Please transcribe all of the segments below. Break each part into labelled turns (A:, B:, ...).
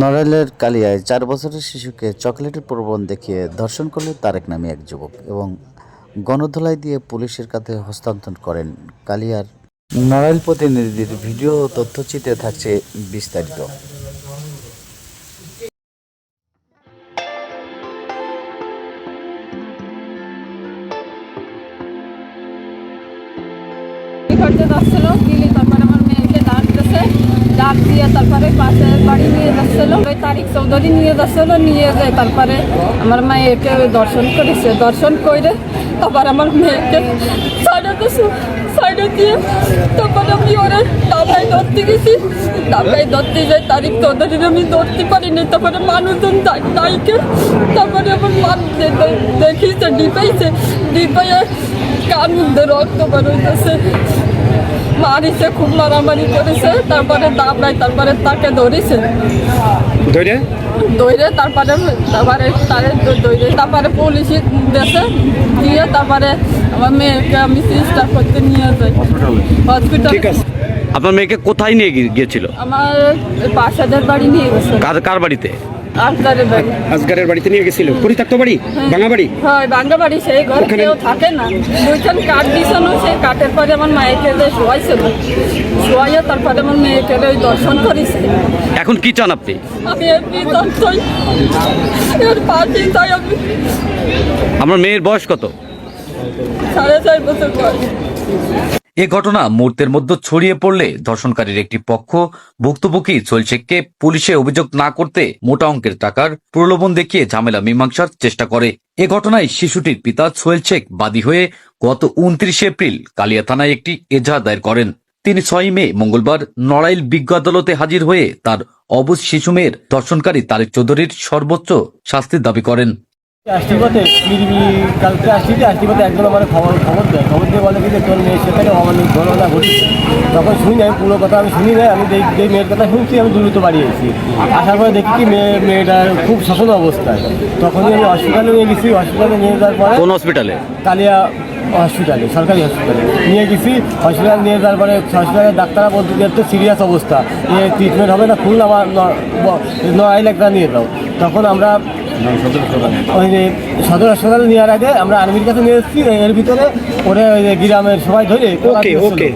A: নড়াইলের কালিয়ায় চার বছরের শিশুকে চকলেটের প্রবণ দেখিয়ে ধর্ষণ করলেন তারেক নামে এক যুবক এবং গণধোলাই দিয়ে পুলিশের কাছে হস্তান্তর করেন কালিয়ার। নড়াইল প্রতিনিধির ভিডিও তথ্যচিত্রে থাকছে বিস্তারিত।
B: করতে যাচ্ছিল গিলি তারপরে আমার মেয়েকে ডাক দিয়েছে ডাক দিয়ে তারপরে পাশে বাড়ি নিয়ে যাচ্ছিল। ওই তারিখ চৌধুরী নিয়ে যাচ্ছিল, নিয়ে যায় তারপরে আমার মেয়েকে দর্শন করেছে। দর্শন করে তারপর আমার মেয়েকে সাইডে দিয়ে তারপরে আমি ওরা ডাবাই ধরতে গেছি। ডাবাই ধরতে যাই তারিখ চৌধুরীর আমি ধরতে পারিনি তারপরে মানুষজন তাইকে তারপরে আমার দে- দেখিছে ডিপাইছে। ডিপাইয়ে কান রক্ত বেরোইতেছে মারিছে খুব মারামারি করেছে তারপরে দাবড়াই তারপরে তাকে ধরেছে।
C: ধরে
B: দৌড়ে তারপরে তারপরে তারে দৌড়ে তারপরে পুলিশ দেশে দিয়ে তারপরে আমার মেয়েকে আমি চিকিৎসা করতে নিয়ে যাই। হসপিটাল।
C: ঠিক আছে। আপনার মেয়েকে কোথায় নিয়ে গিয়েছিল?
B: আমার বাসাদের বাড়ি নিয়ে গেছে।
C: কার কার বাড়িতে?
B: আফতারের বাড়ি।
C: আজগারের বাড়িতে নিয়ে গেছিল? পরিত্যক্ত বাড়ি? ভাঙা বাড়ি?
B: হয় বাংলা বাড়ি সেই ঘর কেউ থাকে না। দুইখান কাঠ দিছানো সেই কাঠের পরে আমার মায়েকে শোয়াইছিল। শোয়াইয়া তারপরে আমার মেয়েকে ওই দর্শন করেছে।
C: এখন কি চান আপনি?
B: আমি এমনি তথ্যই এর পাশে তাই আমি
C: আমার মেয়ের বয়স কত?
B: সাড়ে চার বছর বয়স।
D: এ ঘটনা মুহূর্তের মধ্যে ছড়িয়ে পড়লে ধর্ষণকারীর একটি পক্ষ ভুক্তভোগী সোহেল শেখকে পুলিশে অভিযোগ না করতে মোটা অঙ্কের টাকার প্রলোভন দেখিয়ে ঝামেলা মীমাংসার চেষ্টা করে। এ ঘটনায় শিশুটির পিতা সোহেল শেখ বাদী হয়ে গত উনত্রিশে এপ্রিল কালিয়া থানায় একটি এজাহার দায়ের করেন। তিনি ছয় মে মঙ্গলবার নড়াইল বিজ্ঞ আদালতে হাজির হয়ে তার অবুজ শিশু মেয়ের ধর্ষণকারী তারেক চৌধুরীর সর্বোচ্চ শাস্তির দাবি করেন।
E: আসতে পথে পিরিবি কালকে আসছি আসতে পথে একজন আমার খবর খবর দেয়। খবর দিয়ে বলে যে তোর মেয়ের সাথে অমানিক ঘটনা ঘটেছে। তখন শুনি আমি পুরো কথা আমি শুনি না আমি যেই মেয়ের কথা শুনছি আমি দ্রুত বাড়ি এসেছি। আসার পরে দেখি কি মেয়ে মেয়েটা খুব শাসন অবস্থায়। তখনই আমি হসপিটালে নিয়ে গেছি হসপিটালে নিয়ে যাওয়ার পরে
C: কোন হসপিটালে
E: কালিয়া হসপিটালে সরকারি হসপিটালে নিয়ে গেছি হসপিটাল নিয়ে যাওয়ার পরে হসপিটালের ডাক্তাররা বলতে যে সিরিয়াস অবস্থা। এ ট্রিটমেন্ট হবে না ফুল আমার নয় লাখ নিয়ে দাও তখন আমরা ওই যে সদর হাসপাতালে নেওয়ার আগে আমরা আর্মির কাছে নিয়ে এসেছি এর ভিতরে ওরে ওই যে গ্রামের সবাই ধরে
C: ওকে, ওকে।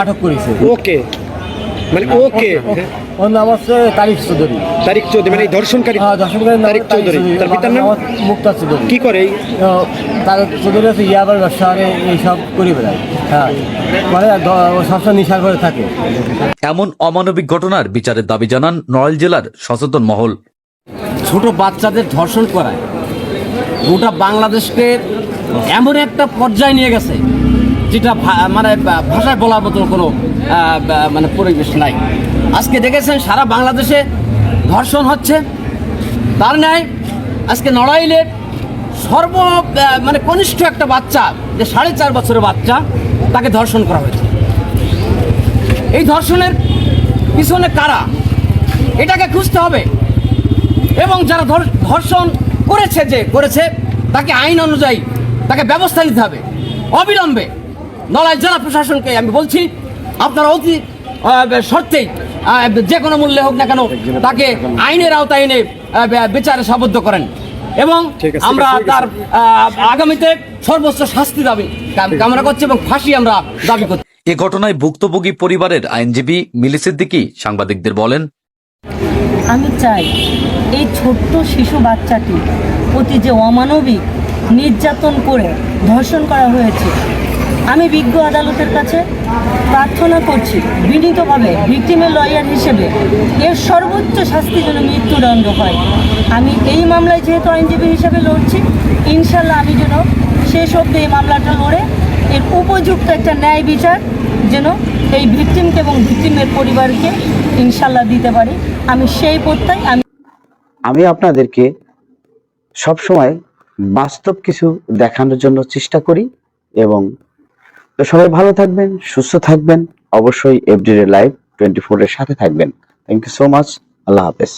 E: আটক করেছে।
C: ওকে মানে ওকে
E: ওর নাম হচ্ছে তারিক চৌধুরী।
C: তারিখ চৌধুরী মানে এই ধর্ষণকারী
E: হ্যাঁ নাম
C: তারিক চৌধুরী। তার পিতার নাম?
E: মুক্তা চৌধুরী।
C: কি করে এই?
E: তার চৌধুরী হচ্ছে ইয়াবার ব্যবসা করে এইসব করে বেড়ায়। হ্যাঁ মানে সবসময় নিশার করে থাকে।
D: এমন অমানবিক ঘটনার বিচারের দাবি জানান নড়াইল জেলার সচেতন মহল।
F: ছোট বাচ্চাদের ধর্ষণ করায়। গোটা বাংলাদেশকে এমন একটা পর্যায়ে নিয়ে গেছে, যেটা মানে ভাষায় বলার মতো কোনো মানে পরিবেশ নাই। আজকে দেখেছেন সারা বাংলাদেশে ধর্ষণ হচ্ছে। তার ন্যায় আজকে নড়াইলের সর্ব মানে কনিষ্ঠ একটা বাচ্চা, যে সাড়ে চার বছরের বাচ্চা, তাকে ধর্ষণ করা হয়েছে। এই ধর্ষণের পিছনে কারা? এটাকে খুঁজতে হবে। এবং যারা ধর্ষণ করেছে যে করেছে তাকে আইন অনুযায়ী তাকে ব্যবস্থা নিতে হবে। অবিলম্বে। নড়াইল জেলা প্রশাসনকে আমি বলছি আপনারা অতি শর্তেই যে কোনো মূল্যে হোক না কেন তাকে আইনের আওতায় এনে বিচারে সাবদ্ধ করেন। এবং আমরা তার আহ, আগামীতে সর্বোচ্চ শাস্তি দাবি কাম- কামনা করছি এবং ফাঁসি আমরা দাবি করছি।
D: এ ঘটনায় ভুক্তভোগী পরিবারের আইনজীবী মিলি সিদ্দিকী সাংবাদিকদের বলেন
G: আমি চাই এই ছোট্ট শিশু বাচ্চাটি প্রতি যে অমানবিক, নির্যাতন করে ধর্ষণ করা হয়েছে। আমি বিজ্ঞ আদালতের কাছে প্রার্থনা করছি, বিনীতভাবে ভিকটিমের লয়ার হিসেবে এর সর্বোচ্চ শাস্তি যেন মৃত্যুদণ্ড হয়। আমি এই মামলায় যেহেতু আইনজীবী হিসেবে লড়ছি ইনশাল্লাহ আমি যেন শেষ অব্দি এই মামলাটা লড়ে, এর উপযুক্ত একটা ন্যায় বিচার যেন এই ভিকটিমকে এবং ভিকটিমের পরিবারকে ইনশাল্লাহ দিতে পারি। আমি সেই প্রত্যয় আমি
A: আমি আপনাদেরকে সবসময় বাস্তব কিছু দেখানোর জন্য চেষ্টা করি এবং তো সবাই ভালো থাকবেন, সুস্থ থাকবেন, অবশ্যই এফডি লাইভ টোয়েন্টি ফোরের সাথে থাকবেন। থ্যাংক ইউ সো মাচ আল্লাহ হাফেজ।